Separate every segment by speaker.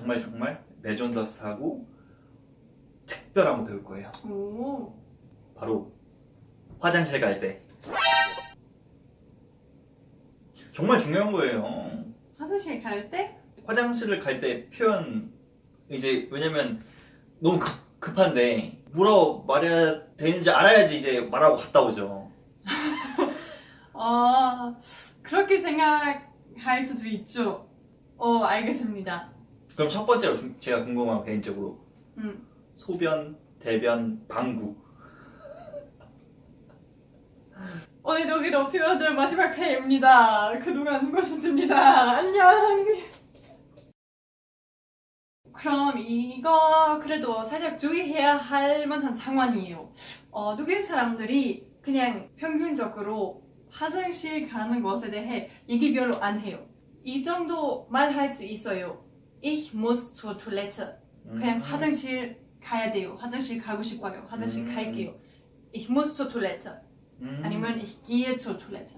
Speaker 1: 정말 정말 레전더스하고 특별한 거 배울 거예요.
Speaker 2: 오.
Speaker 1: 바로 화장실 갈 때. 정말 중요한 거예요.
Speaker 2: 화장실 갈 때?
Speaker 1: 화장실을 갈 때 표현 이제 왜냐면 너무 급, 급한데 뭐라고 말해야 되는지 알아야지 이제 말하고 갔다 오죠.
Speaker 2: 어, 그렇게 생각할 수도 있죠. 어, 알겠습니다.
Speaker 1: 그럼 첫 번째로 중- 제가 궁금한 거 개인적으로
Speaker 2: 음.
Speaker 1: 소변, 대변, 방구.
Speaker 2: 오늘 독일어 표현들 마지막 회입니다. 그동안 수고하셨습니다. 안녕! 그럼 이거 그래도 살짝 주의해야 할 만한 상황이에요. 어, 독일 사람들이 그냥 평균적으로 화장실 가는 것에 대해 얘기 별로 안 해요. 이 정도 말할 수 있어요. Ich muss zur Toilette. 그냥
Speaker 1: 음.
Speaker 2: 화장실 가야 돼요. 화장실 가고 싶어요. 화장실
Speaker 1: 음.
Speaker 2: 갈게요. Ich muss zur Toilette.
Speaker 1: 음.
Speaker 2: 아니면 ich gehe zur Toilette.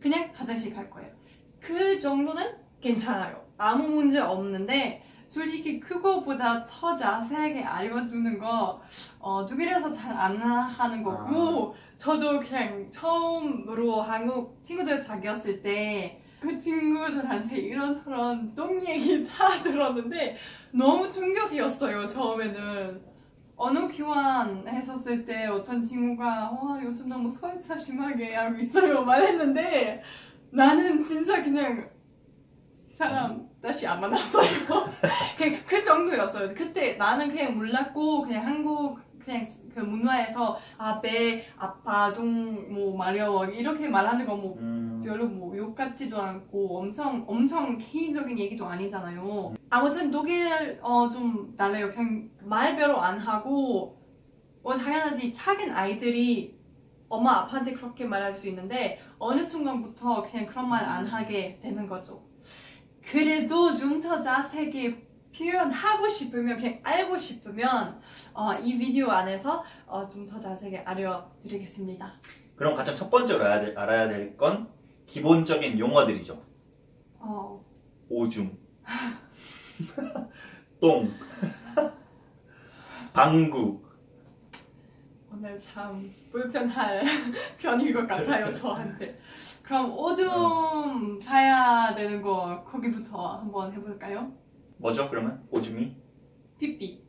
Speaker 2: 그냥 화장실 갈 거예요. 그 정도는 괜찮아요. 아무 문제 없는데 솔직히 그거보다 더 자세하게 알려주는 거 어, 독일에서 잘 안 하는 거고 저도 그냥 처음으로 한국 친구들 사귀었을 때 그 친구들한테 이런저런 똥 얘기 다 들었는데 너무 충격이었어요 처음에는. 언어 교환 했었을 때 어떤 친구가 와 요즘 너무 설사 심하게 하고 있어요. 말했는데 나는 진짜 그냥 이 사람 다시 안 만났어요. 그냥 그 정도였어요. 그때 나는 그냥 몰랐고 그냥 한국 그냥 그 문화에서 아배 아파 동뭐 마려워 이렇게 말하는 거뭐
Speaker 1: 음.
Speaker 2: 별로 뭐 욕 같지도 않고 엄청 엄청 개인적인 얘기도 아니잖아요. 아무튼 독일 어 좀 달라요. 그냥 말 별로 안 하고 뭐 당연하지 작은 아이들이 엄마 아빠한테 그렇게 말할 수 있는데 어느 순간부터 그냥 그런 말 안 하게 되는 거죠. 그래도 좀더 자세하게 표현하고 싶으면 그냥 알고 싶으면 어, 이 비디오 안에서 어, 좀 더 자세하게 알려드리겠습니다.
Speaker 1: 그럼 가장 첫 번째로 알아야 될 건 기본적인 용어들이죠.
Speaker 2: 어,
Speaker 1: 오줌, 똥, 방구.
Speaker 2: 오늘 참 불편할 편인 것 같아요 저한테 그럼 오줌 사야 되는 거 거기부터 한번 해볼까요?
Speaker 1: 뭐죠 그러면? 오줌이?
Speaker 2: 삐삐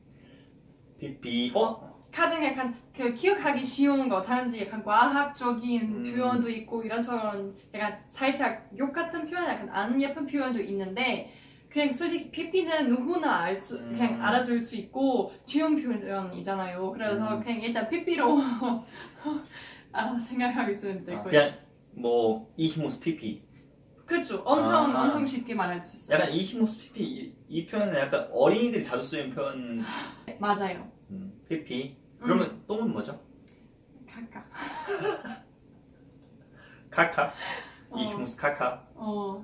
Speaker 1: 피피. 어?
Speaker 2: 가장 약간 그 기억하기 쉬운 거 단지 약간 과학적인
Speaker 1: 음.
Speaker 2: 표현도 있고 이런저런 약간 살짝 욕 같은 표현 약간 안 예쁜 표현도 있는데 그냥 솔직히 삐삐는 누구나 알 수, 그냥
Speaker 1: 음.
Speaker 2: 알아둘 수 있고 쉬운 표현이잖아요 그래서
Speaker 1: 음.
Speaker 2: 그냥 일단 삐삐로 아, 생각하고 있으면 될
Speaker 1: 아,
Speaker 2: 거예요
Speaker 1: 그냥 뭐 이히모스 피피.
Speaker 2: 그렇죠. 엄청
Speaker 1: 아.
Speaker 2: 엄청 쉽게 말할 수 있어요.
Speaker 1: 약간 이히모스 피피 이, 이 표현은 약간 어린이들이 자주 쓰는 표현.
Speaker 2: 맞아요.
Speaker 1: 음, 피피. 그러면
Speaker 2: 음,
Speaker 1: 똥은 뭐죠?
Speaker 2: 카카.
Speaker 1: 카카.
Speaker 2: 어,
Speaker 1: 이히모스 카카.
Speaker 2: 어.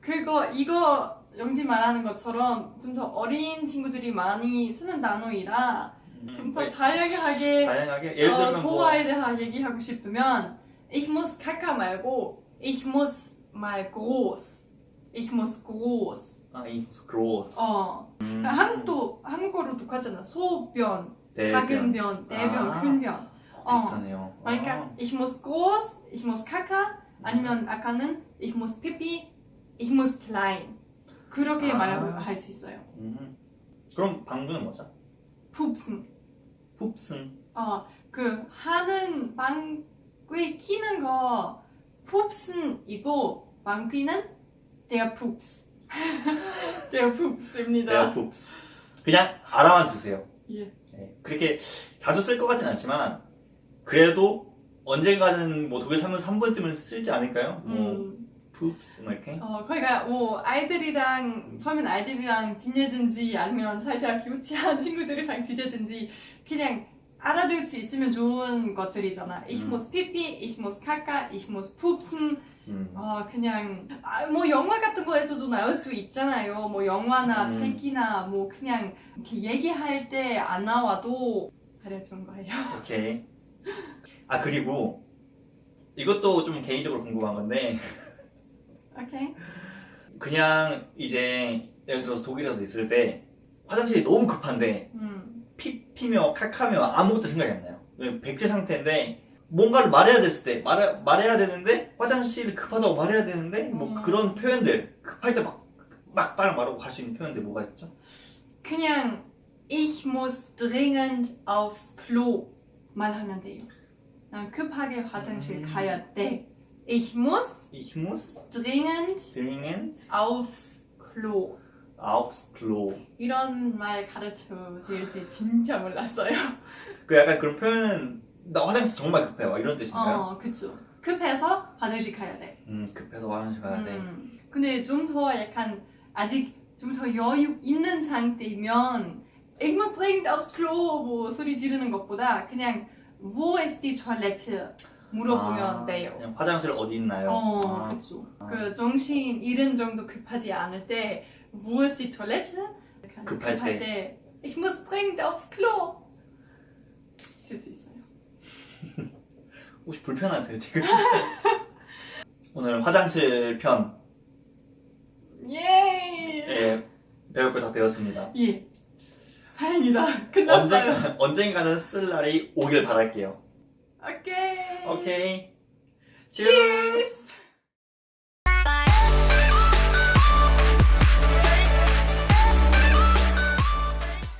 Speaker 2: 그리고 이거 영지 말하는 것처럼 좀 더 어린 친구들이 많이 쓰는 단어이라
Speaker 1: 음,
Speaker 2: 좀더
Speaker 1: 네,
Speaker 2: 다양하게
Speaker 1: 다양하게 예를
Speaker 2: 어,
Speaker 1: 들면 뭐
Speaker 2: 소화에 대한 얘기하고 싶으면 ich muss 카카 말고 ich muss mal groß. ich muss groß.
Speaker 1: 아, 이히모스 그로스.
Speaker 2: 어.
Speaker 1: 음,
Speaker 2: 한국도 한국어로 똑같잖아. 소변. 작은 변, 대변,
Speaker 1: 아.
Speaker 2: 큰 변. 어.
Speaker 1: 비슷하네요.
Speaker 2: 그러니까
Speaker 1: 아.
Speaker 2: ich muss groß, ich muss 카카 아니면 아까는 ich muss pipi, ich muss klein 그렇게
Speaker 1: 아.
Speaker 2: 말할 수 있어요.
Speaker 1: 음. 그럼 방구는 뭐죠?
Speaker 2: pupsen.
Speaker 1: 풉슨.
Speaker 2: 어그 하는 방귀 키는 거 pupsen이고 방귀는 der pups. der pups입니다.
Speaker 1: 네어 풉스. 그냥 알아만 두세요.
Speaker 2: 예.
Speaker 1: 네, 그렇게 자주 쓸 것 같진 않지만 그래도 언젠가는 뭐 독일 살면서 한 번쯤은 쓰지 않을까요? 뭐
Speaker 2: 음.
Speaker 1: 풉스 뭐 이렇게.
Speaker 2: 어, 그러니까 뭐 아이들이랑 처음엔 아이들이랑 지내든지 아니면 살짝 유치한 친구들이랑 지내든지 그냥 알아둘 수 있으면 좋은 것들이잖아. Ich
Speaker 1: 음.
Speaker 2: muss pipi, ich muss caca, ich muss pupsen.
Speaker 1: 음.
Speaker 2: 어, 그냥 아, 뭐 영화 같은 거에서도 나올 수 있잖아요. 뭐 영화나
Speaker 1: 음.
Speaker 2: 책이나 뭐 그냥 이렇게 얘기할 때 안 나와도 알려준 거예요.
Speaker 1: 오케이. 아 그리고 이것도 좀 개인적으로 궁금한 건데
Speaker 2: 오케이.
Speaker 1: 그냥 이제 예를 들어서 독일에서 있을 때 화장실이 너무 급한데
Speaker 2: 음.
Speaker 1: 피 피며 칼카며 아무것도 생각이 안 나요. 백제 상태인데 뭔가를 말해야 됐을 때 말, 말해야 되는데 화장실 급하다고 말해야 되는데 뭐
Speaker 2: 음.
Speaker 1: 그런 표현들 급할 때 막막 빠르게 말하고 갈 수 있는 표현들 뭐가 있었죠?
Speaker 2: 그냥 ich muss dringend aufs Klo 말하면 돼요. 난 급하게 화장실
Speaker 1: 음.
Speaker 2: 가야 돼. Ich muss
Speaker 1: Ich muss
Speaker 2: dringend
Speaker 1: dringend
Speaker 2: aufs Klo.
Speaker 1: Klo.
Speaker 2: 이런 말 가르쳐 줄지 진짜 몰랐어요.
Speaker 1: 그 약간 그런 표현은 나 화장실 정말 급해 와 이런 뜻인가요?
Speaker 2: 어, 그쵸. 급해서 화장실 가야 돼.
Speaker 1: 음 급해서 화장실 가야 돼.
Speaker 2: 음. 근데 좀 더 약간 아직 좀 더 여유 있는 상태면 ich muss dringend aufs Klo 뭐 소리 지르는 것보다 그냥 wo ist die Toilette 물어보면
Speaker 1: 아,
Speaker 2: 돼요.
Speaker 1: 그냥 화장실 어디 있나요?
Speaker 2: 어,
Speaker 1: 아,
Speaker 2: 그쵸.
Speaker 1: 아.
Speaker 2: 그 정신 잃은 정도 급하지 않을 때 wo ist die Toilette?
Speaker 1: 급할 때.
Speaker 2: 때 ich muss dringend aufs Klo 있을 수 있어요.
Speaker 1: 혹시 불편하세요 지금? 오늘 화장실 편
Speaker 2: 예.
Speaker 1: 예, 배울 걸 다 배웠습니다.
Speaker 2: 예. 다행이다. 끝났어요.
Speaker 1: 언젠, 언젠가는 쓸 날이 오길 바랄게요.
Speaker 2: 오케이.
Speaker 1: 오케이.
Speaker 2: Tschüss.